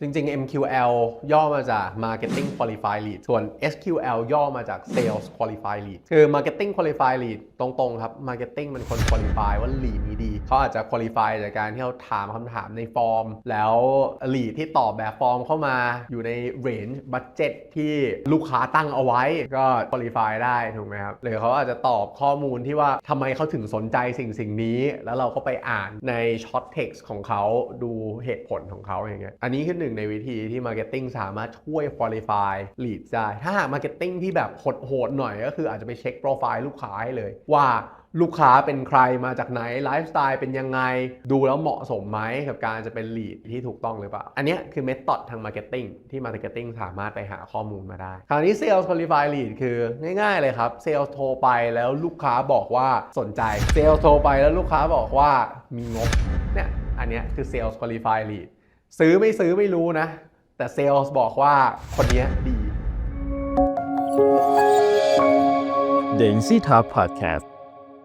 จริง ๆ MQL ย่อมาจาก Marketing Qualified Lead ส่วน SQL ย่อมาจาก Sales Qualified Lead คือ Marketing Qualified Lead ตรง ๆ ครับ Marketing เป็นคน qualify ว่า lead นี้ดี เขาอาจจะ qualify จากการที่เขาถามคำถามในฟอร์ม แล้ว lead ที่ตอบแบบฟอร์มเข้ามาอยู่ใน range budget ที่ลูกค้าตั้งเอาไว้ ก็ qualify ได้ถูกไหมครับ หรือเขาอาจจะตอบข้อมูลที่ว่าทำไมเขาถึงสนใจสิ่งสิ่งนี้ แล้วเราก็ไปอ่านใน short text ของเขาดูเหตุผลของเขาอย่างเงี้ย อันนี้คือหนึ่งในวิธีที่ marketing สามารถช่วย qualify lead ได้ ถ้าหาก marketing ที่แบบโหดๆหน่อยก็คืออาจจะไปเช็คโปรไฟล์ลูกค้าให้เลย ว่าลูกค้าเป็นใครมาจากไหนไลฟ์สไตล์เป็นยังไง ดูแล้วเหมาะสมไหมกับการจะเป็น lead ที่ถูกต้องหรือเปล่า อันนี้คือ method ทาง marketing ที่ marketing สามารถไปหาข้อมูลมาได้ คราวนี้ sales qualify lead คือง่ายๆเลยครับ sales โทรไปแล้วลูกค้าบอกว่าสนใจ sales โทรไปแล้วลูกค้าบอกว่ามีงบเนี่ยอันนี้คือ sales qualify lead ซื้อไม่ซื้อไม่รู้นะ แต่เซลล์บอกว่าคนนี้ดี The Easy Talk Podcast